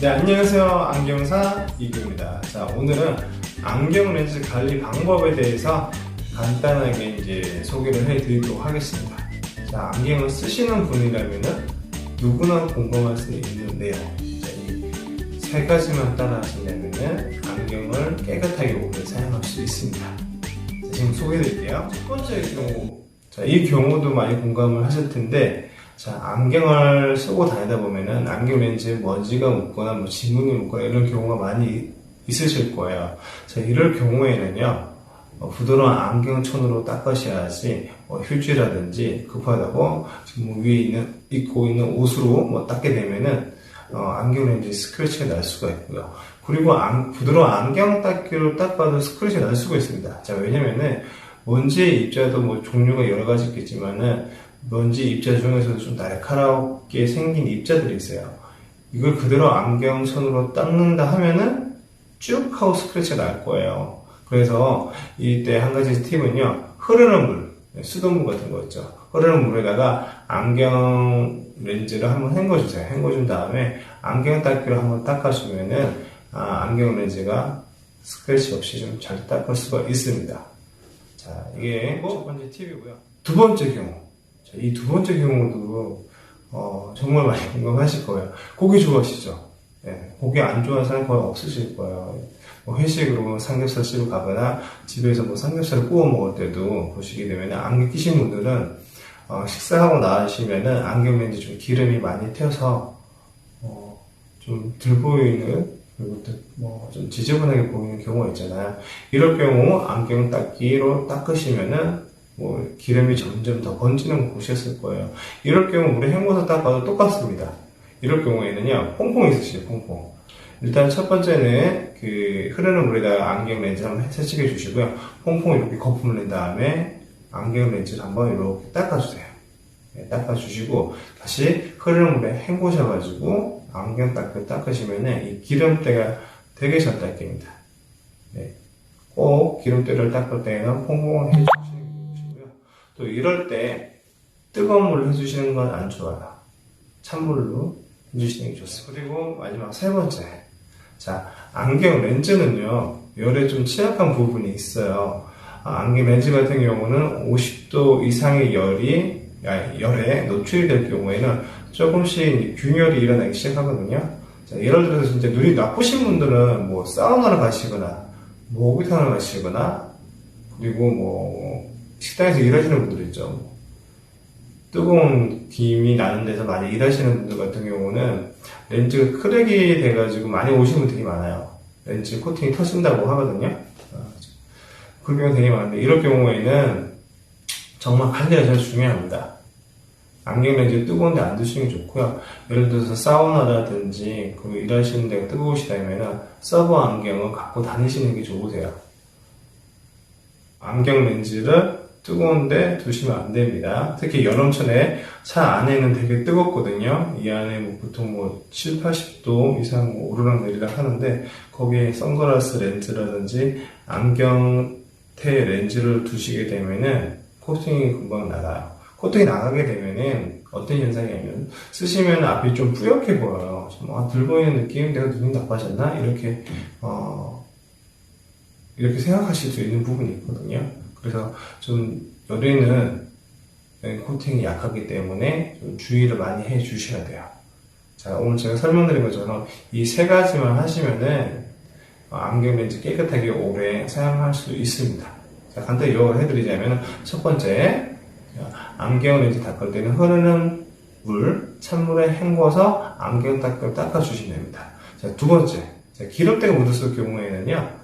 네, 안녕하세요. 안경사 이규입니다. 자, 오늘은 안경 렌즈 관리 방법에 대해서 간단하게 이제 소개를 해 드리도록 하겠습니다. 자, 안경을 쓰시는 분이라면은 누구나 공감할 수 있는데요. 세 가지만 따라하신다면은 안경을 깨끗하게 오래 사용할 수 있습니다. 자, 지금 소개해 드릴게요. 첫 번째 경우. 자, 이 경우도 많이 공감을 하실 텐데, 자, 안경을 쓰고 다니다 보면은 안경 렌즈에 먼지가 묻거나 뭐 지문이 묻거나 이런 경우가 많이 있으실 거예요. 자, 이럴 경우에는요, 어, 부드러운 안경천으로 닦으셔야지 뭐 휴지라든지 급하다고 지금 뭐 위에 있는 입고 있는 옷으로 뭐 닦게 되면은 어, 안경 렌즈 스크래치가 날 수가 있고요. 그리고 안- 부드러운 안경 닦기로 닦아도 스크래치가 날 수가 있습니다. 자, 왜냐면은 먼지의 입자도 뭐 종류가 여러 가지 있겠지만은 먼지 입자 중에서도 좀 날카롭게 생긴 입자들이 있어요. 이걸 그대로 안경천으로 닦는다 하면은 쭉 하고 스크래치가 날 거예요. 그래서 이때 한 가지 팁은요. 흐르는 물, 수돗물 같은 거 있죠. 흐르는 물에다가 안경 렌즈를 한번 헹궈주세요. 헹궈준 다음에 안경 닦기로 한번 닦아주면은 아, 안경 렌즈가 스크래치 없이 좀 잘 닦을 수가 있습니다. 자, 이게 첫 번째 팁이고요. 두 번째 경우. 이 두 번째 경우도 어, 정말 많이 공감하실 거예요. 고기 좋아하시죠? 예, 고기 안 좋아하는 사람 거의 없으실 거예요. 뭐 회식으로 삼겹살 집을 가거나 집에서 뭐 삼겹살을 구워 먹을 때도 보시게 되면 안경 끼신 분들은 어, 식사하고 나시면은 안경 렌즈 좀 기름이 많이 튀어서 어, 좀들 보이는 그리고 뭐좀 지저분하게 보이는 경우가 있잖아요. 이럴 경우 안경 닦기로 닦으시면은 뭐 기름이 점점 더 번지는 거 보셨을 거예요. 이럴 경우 물에 헹궈서 닦아도 똑같습니다. 이럴 경우에는요, 퐁퐁 있으시죠, 퐁퐁. 일단 첫 번째는 그 흐르는 물에다가 안경 렌즈 한번 세척해 주시고요. 퐁퐁 이렇게 거품을 낸 다음에 안경 렌즈를 한번 이렇게 닦아주세요. 네, 닦아주시고 다시 흐르는 물에 헹구셔가지고 안경 닦을 닦으시면은 이 기름때가 되게 잘 닦입니다. 네. 꼭 기름때를 닦을 때에는 게 좋으시고요. 또 이럴 때 뜨거운 물을 해주시는 건 안 좋아요. 찬물로 해주시는 게 좋습니다. 그리고 마지막 세 번째. 자, 안경 렌즈는요, 열에 좀 취약한 부분이 있어요. 아, 안경 렌즈 같은 경우는 50도 이상의 열이, 아, 열에 노출이 될 경우에는 조금씩 균열이 일어나기 시작하거든요. 자, 예를 들어서 진짜 눈이 나쁘신 분들은 뭐 사우나를 가시거나, 목욕탕을 가시거나, 그리고 뭐, 식당에서 일하시는 분들 있죠. 뜨거운 김이 나는 데서 많이 일하시는 분들 같은 경우는 렌즈가 크랙이 돼가지고 많이 오시는 분들이 많아요. 렌즈 코팅이 터진다고 하거든요. 어, 그런 경우가 되게 많은데 이럴 경우에는 정말 관리가 제일 중요합니다. 안경 렌즈 뜨거운데 안 두시는 게 좋고요. 예를 들어서 사우나라든지 그 일하시는 데가 뜨거우시다면 서버 안경을 갖고 다니시는 게 좋으세요. 안경 렌즈를 뜨거운데 두시면 안 됩니다. 특히 여름철에 차 안에는 되게 뜨겁거든요. 이 안에 뭐 보통 뭐 7, 80도 이상 뭐 오르락 내리락 하는데 거기에 선글라스 렌즈라든지 안경테 렌즈를 두시게 되면은 코팅이 금방 나가요. 코팅이 나가게 되면은 어떤 현상이냐면 쓰시면 앞이 좀 뿌옇게 보여요. 좀 아, 들 보이는 느낌? 내가 눈이 나빠졌나? 이렇게 어, 이렇게 생각하실 수 있는 부분이 있거든요. 그래서 좀 열에는 코팅이 약하기 때문에 좀 주의를 많이 해 주셔야 돼요. 자, 오늘 제가 설명드린 것처럼 이 세 가지만 하시면은 어, 안경 렌즈 깨끗하게 오래 사용할 수 있습니다. 자, 간단히 요약을 해드리자면 첫 번째, 안경 렌즈 닦을 때는 흐르는 물, 찬물에 헹궈서 안경 닦을 닦아주시면 됩니다. 자, 두 번째, 자, 기름때가 묻었을 경우에는요, 어,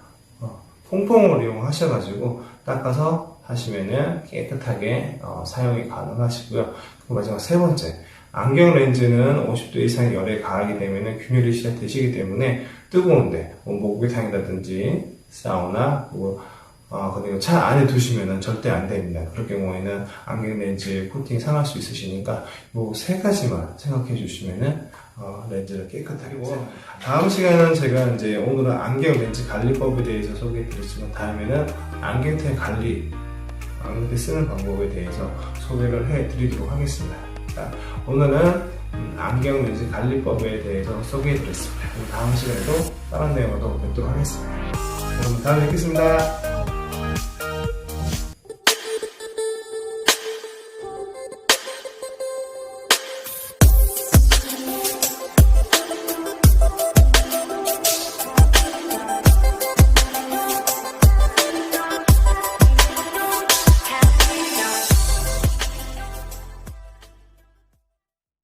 퐁퐁을 이용하셔가지고 닦아서 하시면은 깨끗하게 어, 사용이 가능하시고요. 그리고 마지막 세 번째, 안경 렌즈는 50도 이상의 열에 가하게 되면 균열이 시작되시기 때문에 뜨거운데 뭐 목욕탕이라든지 사우나 그리고 어, 그리고 차 안에 두시면은 절대 안 됩니다. 그럴 경우에는 안경 렌즈 코팅 상할 수 있으시니까 요세 가지만 생각해 주시면은 어, 렌즈를 깨끗하게 고 다음 시간은 제가 이제 오늘은 안경 렌즈 관리법에 대해서 소개해 드렸지만 다음에는 안경테 관리 안경테 쓰는 방법에 대해서 소개를 해 드리도록 하겠습니다. 자, 오늘은 음, 안경 렌즈 관리법에 대해서 소개해 드렸습니다. 그럼 다음 시간에도 다른 내용으로 뵙도록 하겠습니다. 여러분 다음에 뵙겠습니다.